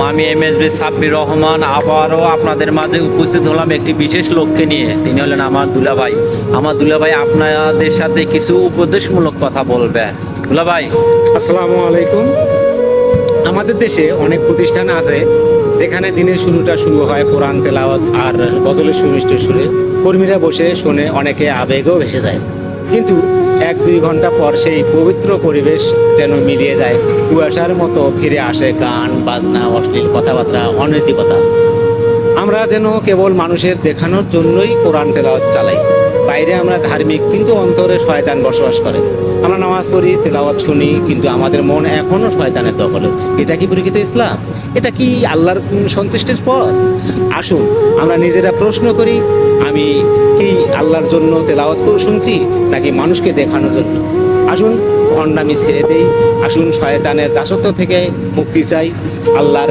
আমি M S B Sabbir Rahman আবারও আপনাদের মাঝে উপস্থিত হলাম একটি বিশেষ লোককে নিয়ে। তিনি হলেন আমার দুলাভাই। আমার দুলাভাই আপনাদের সাথে কিছু উপদেশমূলক কথা বলবে দুলাভাই। আসসালামু আলাইকুম। আমাদের দেশে অনেক প্রতিষ্ঠান আছে, যেখানে দিনের শুরুটা শুরু হয় কোরআন তেলাওয়াত আর গজলের সুমিষ্ট সুরে। কর্মীরা বসে শুনে অনেকে আবেগও ভেসে যায়। কিন্তু এক দুই ঘণ্টা পর সেই পবিত্র পরিবেশ যেন মিলিয়ে যায়। কুয়াশার মতো ফিরে আসে গান, বাজনা, অশ্লীল কথাবার্তা, অনৈতিকতা। আমরা যেন কেবল মানুষের দেখানোর জন্যই কোরআন তেলাওয়াত চালাই। বাইরে আমরা ধার্মিক, কিন্তু অন্তরে শয়তান বসবাস করে। আমরা নামাজ পড়ি, তেলাওয়াত শুনি, কিন্তু আমাদের মন এখনও শয়তানের দখলে। এটা কি পরিচিত ইসলাম? এটা কি আল্লাহর সন্তুষ্টির পথ? আসুন, আমরা নিজেরা প্রশ্ন করি, আমি কি আল্লাহর জন্য তেলাওয়াত করে শুনছি, নাকি মানুষকে দেখানোর জন্য? আসুন ভণ্ডামি ছেড়ে দেই। আসুন, শয়তানের দাসত্ব থেকে মুক্তি চাই। আল্লাহর